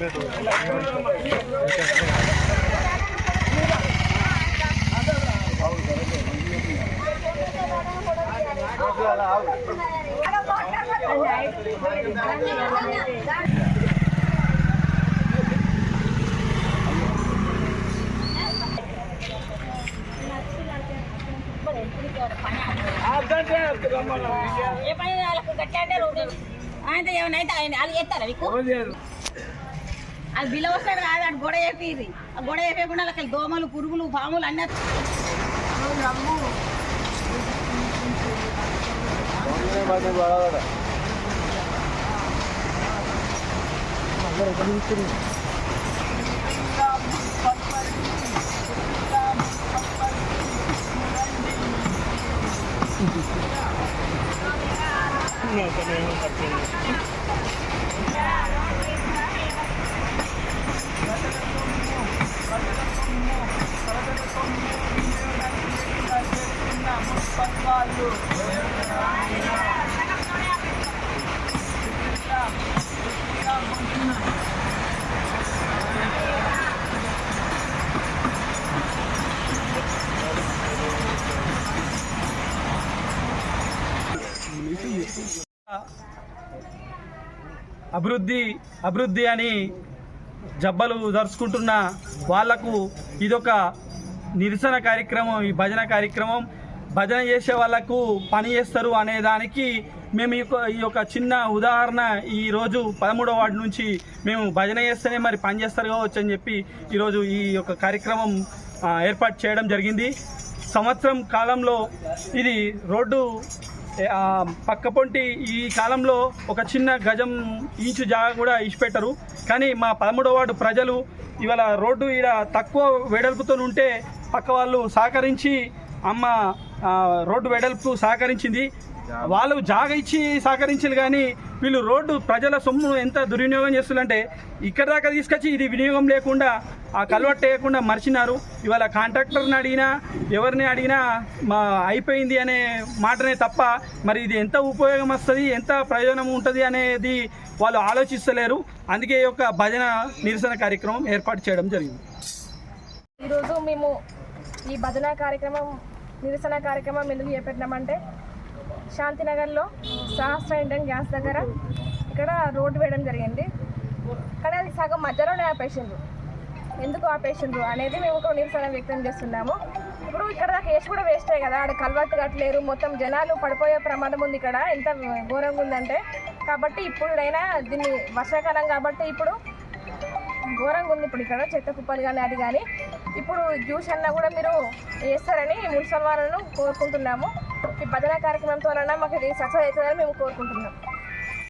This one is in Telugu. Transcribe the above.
ఏ పని వాళ్ళకు కట్టాడే రోడ్డు ఆయన ఏమైనా అయితే ఆయన వాళ్ళు చేస్తారా మీకు అది బిల్ల వస్తాడు కాదు అటు గొడ వేపి ఆ గొడ వేపకుండా వాళ్ళకి దోమలు పురుగులు పాములు అన్నీ అభివృద్ధి అభివృద్ధి అని జబ్బలు దరుచుకుంటున్న వాళ్ళకు ఇదొక నిరసన కార్యక్రమం ఈ భజన కార్యక్రమం. భజన చేసే వాళ్ళకు పని చేస్తారు అనే దానికి మేము ఈ యొక్క- ఈ యొక్క చిన్న ఉదాహరణ ఈరోజు పదమూడవ వార్డు నుంచి మేము భజన చేస్తేనే మరి పని చేస్తారు కావచ్చు అని చెప్పి ఈరోజు ఈ యొక్క కార్యక్రమం ఏర్పాటు చేయడం జరిగింది. సంవత్సరం కాలంలో ఇది రోడ్డు పక్కపొంటి ఈ కాలంలో ఒక చిన్న గజం ఇంచు జాగా కూడా ఇచ్చిపెట్టరు. కానీ మా పదమూడవ వార్డు ప్రజలు ఇవాళ రోడ్డు ఈడ తక్కువ వెడల్పుతో ఉంటే పక్క వాళ్ళు సహకరించి అమ్మ రోడ్డు వెడల్పు సహకరించింది. వాళ్ళు జాగ ఇచ్చి సహకరించారు కానీ వీళ్ళు రోడ్డు ప్రజల సొమ్ము ఎంత దుర్వినియోగం చేస్తున్నారంటే ఇక్కడ దాకా తీసుకొచ్చి ఇది వినియోగం లేకుండా ఆ కలవట్ వేయకుండా మర్చినారు. ఇవాళ కాంట్రాక్టర్ని అడిగినా ఎవరిని అడిగినా మా అయిపోయింది అనే మాటనే తప్ప మరి ఇది ఎంత ఉపయోగం వస్తుంది ఎంత ప్రయోజనం ఉంటుంది అనేది వాళ్ళు ఆలోచిస్తలేరు. అందుకే ఈ యొక్క భజన నిరసన కార్యక్రమం ఏర్పాటు చేయడం జరిగింది. ఈరోజు మేము ఈ భజన కార్యక్రమం నిరసన కార్యక్రమం ఎందుకు చేపట్టినామంటే శాంతినగర్లో సహస్ర ఇండియన్ గ్యాస్ దగ్గర ఇక్కడ రోడ్డు వేయడం జరిగింది. కానీ అది సగం మధ్యలోనే ఆపేసిండ్రు. ఎందుకు ఆపేసిండ్రు అనేది మేము ఒక నిరసన వ్యక్తం చేస్తున్నాము. ఇప్పుడు ఇక్కడ దాకా వేసి కూడా వేస్టే కదా ఆడ కలవట్టు కట్టలేరు మొత్తం జనాలు పడిపోయే ప్రమాదం ఉంది ఇక్కడ ఎంత ఘోరంగా ఉందంటే. కాబట్టి ఇప్పుడైనా దీన్ని వర్షాకాలం కాబట్టి ఇప్పుడు ఘోరంగా ఉంది ఇప్పుడు ఇక్కడ చెత్త కుప్పలు కానీ అది కానీ. ఇప్పుడు జ్యూస్ అన్నా కూడా మీరు వేస్తారని మున్సిపల్ వాళ్ళను కోరుకుంటున్నాము. ఈ భజన కార్యక్రమంతో మాకు ఇది సక్సెస్ అవుతుందని మేము కోరుకుంటున్నాం.